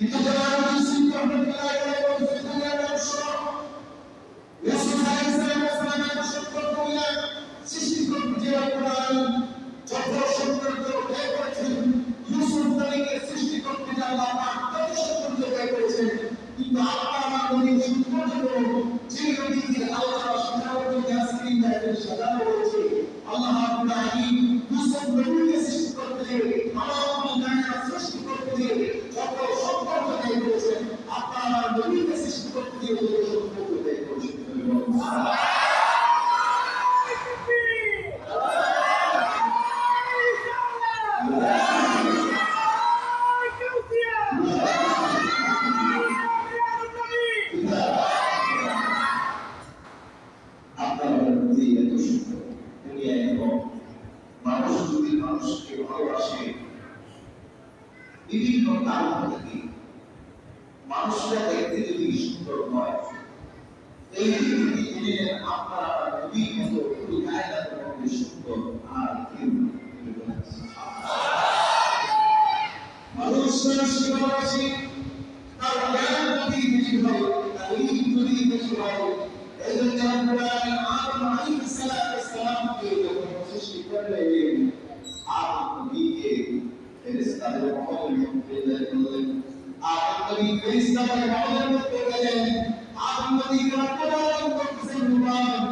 কিন্তু যারা মুসলিম রহমতুল্লাহ আলাইহি বলছেন বিভিন্ন কারণ থেকে মানুষরা দেখতে যদি সুন্দর হয় এই থেকে নেন আপনার পুরো কায়নাতের মধ্যে সুন্দর আর কেউ নেই। মানুষ মানুষকে ভালোবাসে তার জ্ঞান যদি বেশি হয় তার ইলম যদি বেশি হয় এই জন্য আমরা আদম আলাইহিস সালামকে যখন সৃষ্টি করলেন আদম নবীকে ফেরেশতাদের মহলের মধ্যে করলেন আদম নবী ফেরেশতাদের মহলের মধ্যে গেলেন রব্বুল আলামিন করতেছেন নুমান